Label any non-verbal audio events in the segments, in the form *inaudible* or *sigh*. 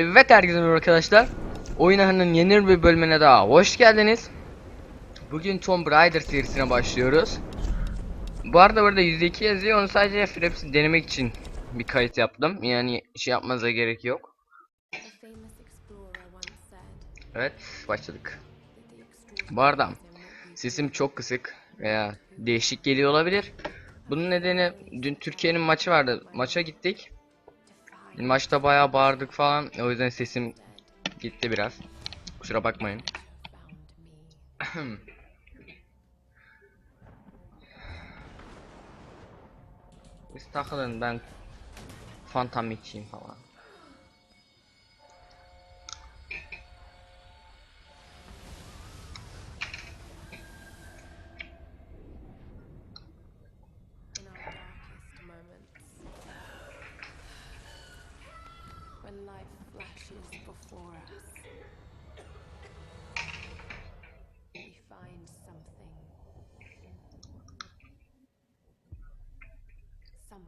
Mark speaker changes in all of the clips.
Speaker 1: Evet herkese arkadaşlar. Oyun yeni bir bölümüne daha hoş geldiniz. Bugün Tomb Raider serisine başlıyoruz. Bu arada burada %2 yazıyor. Onu sadece Fraps'i denemek için bir kayıt yaptım. Yani şey yapmanıza gerek yok. Evet başladık. Bu arada sesim çok kısık veya değişik geliyor olabilir. Bunun nedeni dün Türkiye'nin maçı vardı. Maça gittik. Maçta bayağı bağırdık falan. O yüzden sesim gitti biraz. Kusura bakmayın. *clears throat* Biz takılın ben içeyim falan.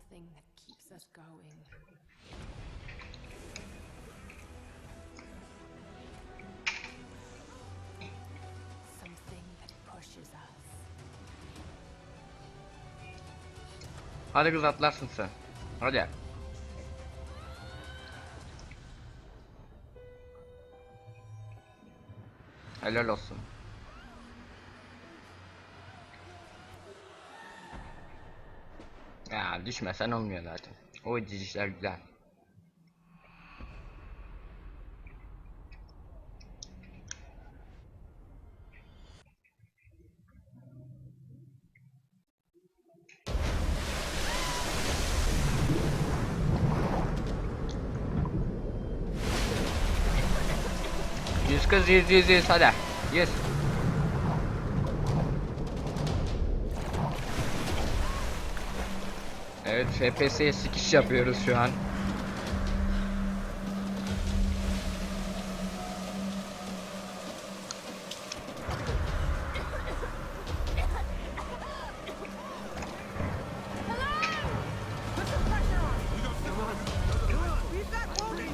Speaker 2: Something that keeps us going.
Speaker 1: Hadi kız atlarsın sen. Hadi. Helal olsun. Ya düşmesen olmuyor zaten. O cicişler güzel. Yüz kız yüz yüz yüz hadi. Yüz. FPS'ye sikiş yapıyoruz şu an.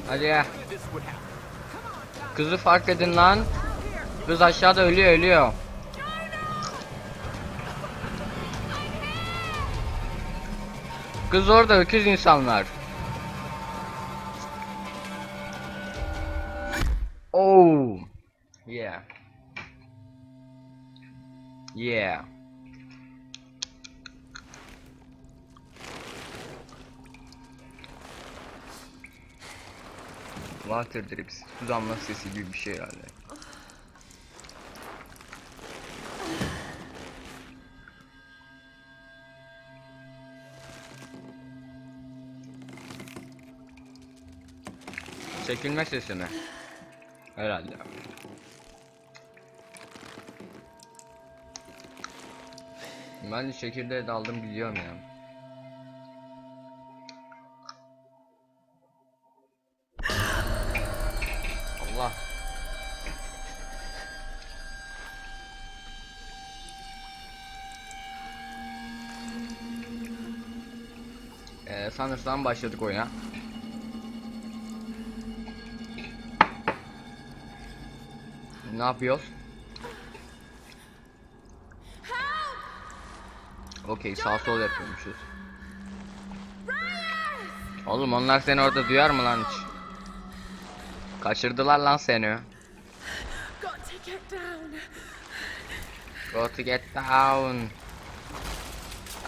Speaker 1: Hadi ya. Kızı fark edin lan. Kız aşağıda ölüyor ölüyor. Kız orada öküz insanlar. Oh. Yeah. Yeah. Water drips. Su damla sesi gibi bir şey herhalde. Çekilme sesi mi? Herhalde. Ben de çekirdeğe daldım biliyorum ya. Allah. Ee, sanırsam başladık oyuna. Ne yapıyoruz? Okey sağ sol yapıyormuşuz. Oğlum onlar seni orada duyar mı lan hiç? Kaçırdılar lan seni.
Speaker 2: Got to get down.
Speaker 1: Go to get down.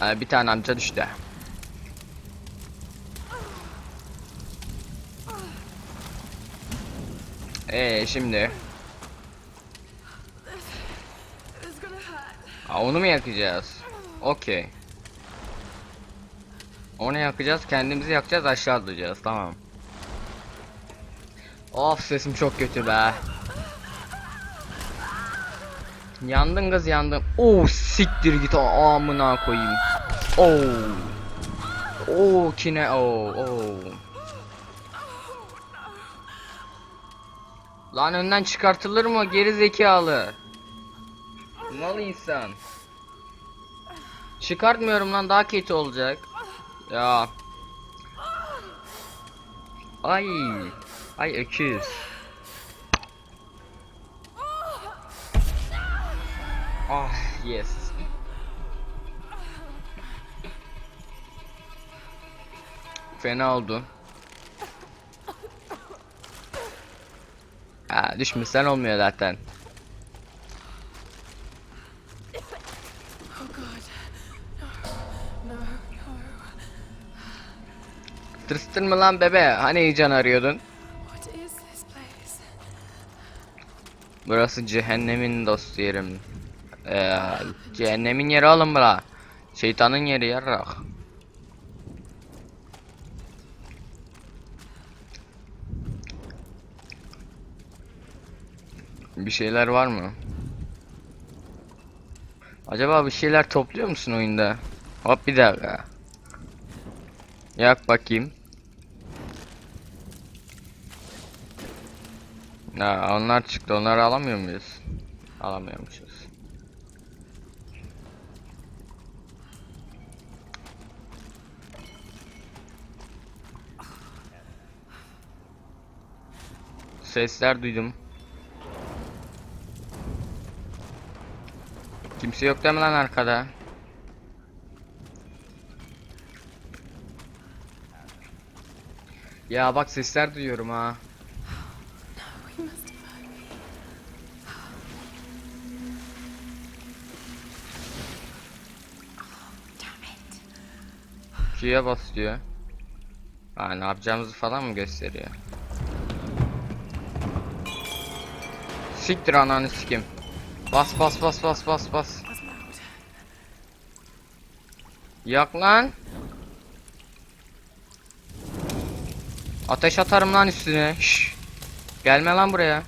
Speaker 1: Ee, bir tane amca düştü. Ee şimdi. Aa, onu mu yakacağız? Okey. Onu yakacağız, kendimizi yakacağız, aşağı atlayacağız. Tamam. Of sesim çok kötü be. Yandın kız yandın. Oo siktir git o amına koyayım. Oo. Oo kine oo oo. Lan önden çıkartılır mı geri zekalı? Mal insan. Çıkartmıyorum lan daha kötü olacak. Ya. Ay. Ay öküz. Ah yes. Fena oldu. Ha düşmüşsen olmuyor zaten. Tırstın mı lan bebe? Hani iyi can arıyordun? Burası cehennemin dostu yerim. Ee, cehennemin yeri oğlum bura. Şeytanın yeri yarrak. Bir şeyler var mı? Acaba bir şeyler topluyor musun oyunda? Hop bir dakika. Yak bakayım. Ha, onlar çıktı. Onları alamıyor muyuz? Alamıyormuşuz. Sesler duydum. Kimse yok mi lan arkada? Ya bak sesler duyuyorum ha. Q'ya bas diyor. Ha ne yapacağımızı falan mı gösteriyor? Siktir ananı sikim. Bas bas bas bas bas bas. Yak lan. Ateş atarım lan üstüne. Şş. Gelme lan buraya.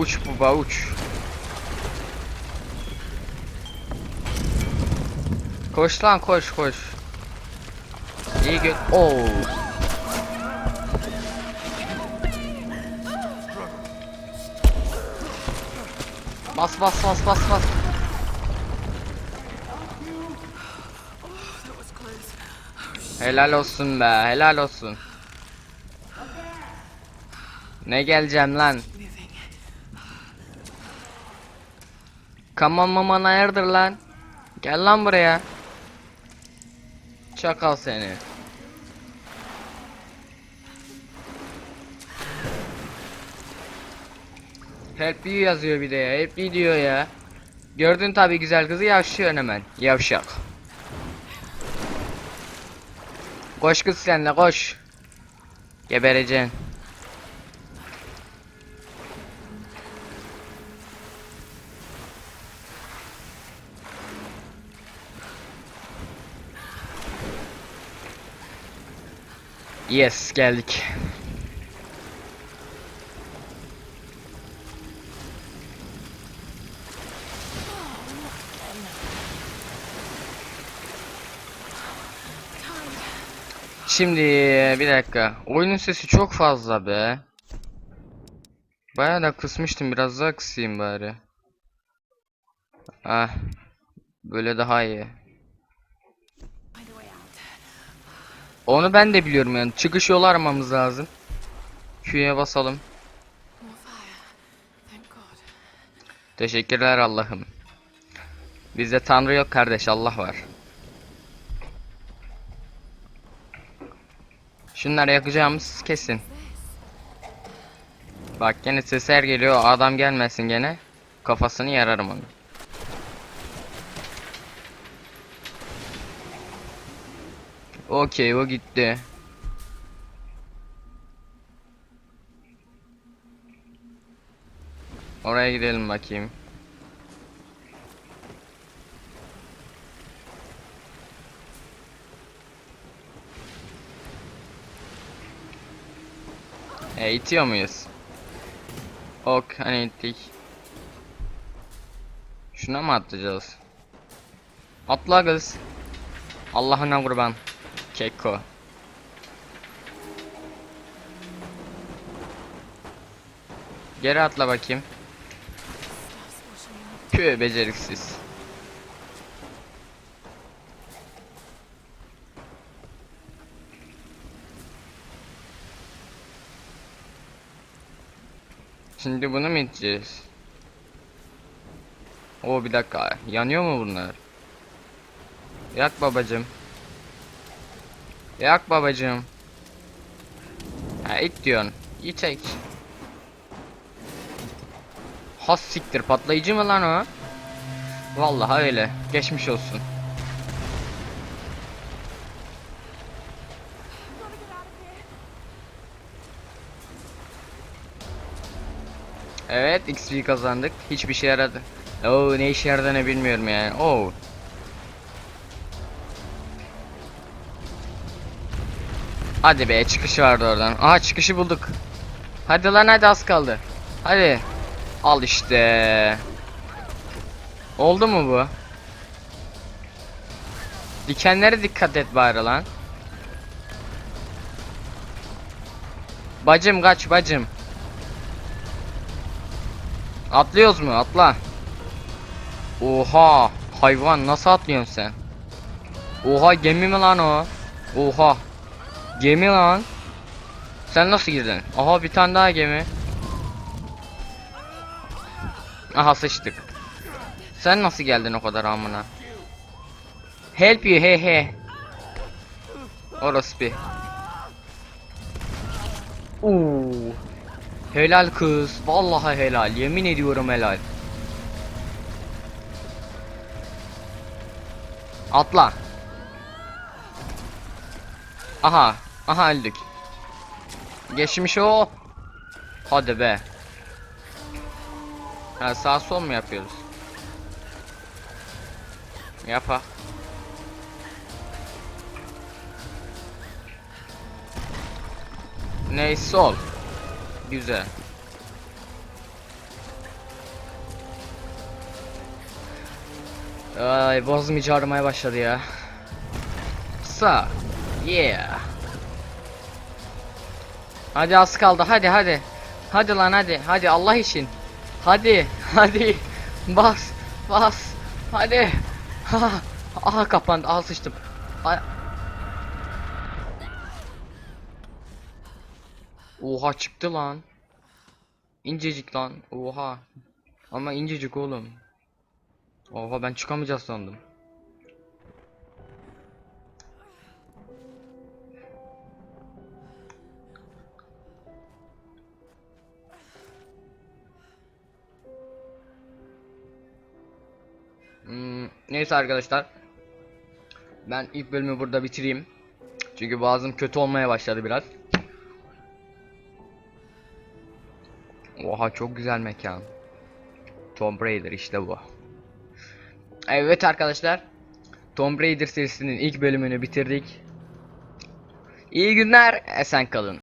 Speaker 1: Uç baba uç. Koş lan koş koş. İyi gö... Oo. Bas bas bas bas bas. Helal olsun be, helal olsun. Ne geleceğim lan? Kaman maman hayırdır lan? Gel lan buraya. Çakal seni. Help you yazıyor bir de ya. Help you diyor ya. Gördün tabi güzel kızı yavşıyor hemen. Yavşak. Koş kız sen de koş. Gebereceksin. Yes geldik. Şimdi bir dakika. Oyunun sesi çok fazla be. Bayağı da kısmıştım. Biraz daha kısayım bari. Ah. Böyle daha iyi. Onu ben de biliyorum yani. Çıkış yolu aramamız lazım. Q'ya basalım. Teşekkürler Allah'ım. Bizde Tanrı yok kardeş Allah var. Şunları yakacağımız kesin. Bak gene sesler geliyor adam gelmesin gene. Kafasını yararım onu. Okey o gitti. Oraya gidelim bakayım. E itiyor muyuz? Ok hani ittik. Şuna mı atlayacağız? Atla kız. Allah'ına kurban. Keko. Geri atla bakayım. Püh beceriksiz. Şimdi bunu mu içeceğiz? O bir dakika. Yanıyor mu bunlar? Yak babacım. Yak babacım. Ha it diyorsun. İç. Has siktir patlayıcı mı lan o? Vallahi öyle. Geçmiş olsun. Evet XP kazandık. Hiçbir şey yaradı. Oo ne işe yaradığını bilmiyorum yani. Oo. Hadi be çıkışı vardı oradan. Aha çıkışı bulduk. Hadi lan hadi az kaldı. Hadi. Al işte. Oldu mu bu? Dikenlere dikkat et bari lan. Bacım kaç bacım. Atlıyoruz mu? Atla. Oha. Hayvan nasıl atlıyorsun sen? Oha gemi mi lan o? Oha. Gemi lan. Sen nasıl girdin? Aha bir tane daha gemi. Aha sıçtık. Sen nasıl geldin o kadar amına? Help you he he. Orası bir. Oo. Helal kız. Vallahi helal. Yemin ediyorum helal. Atla. Aha. Aha öldük. Geçmiş o. Hadi be. Ha sağ sol mu yapıyoruz? Yapa. Ney sol. Güzel. Ay boğazım iyice ağrımaya başladı ya. Sağ. Yeah. Hadi az kaldı hadi hadi. Hadi lan hadi hadi Allah için. Hadi *laughs* hadi. Bas bas. Hadi. Ha. *laughs* Aha kapandı. Aha sıçtım. Ay. Oha çıktı lan. İncecik lan. Oha. Ama incecik oğlum. Oha ben çıkamayacağız sandım. Hmm, neyse arkadaşlar. Ben ilk bölümü burada bitireyim. Çünkü boğazım kötü olmaya başladı biraz. Oha çok güzel mekan. Tomb Raider işte bu. Evet arkadaşlar. Tomb Raider serisinin ilk bölümünü bitirdik. İyi günler, esen kalın.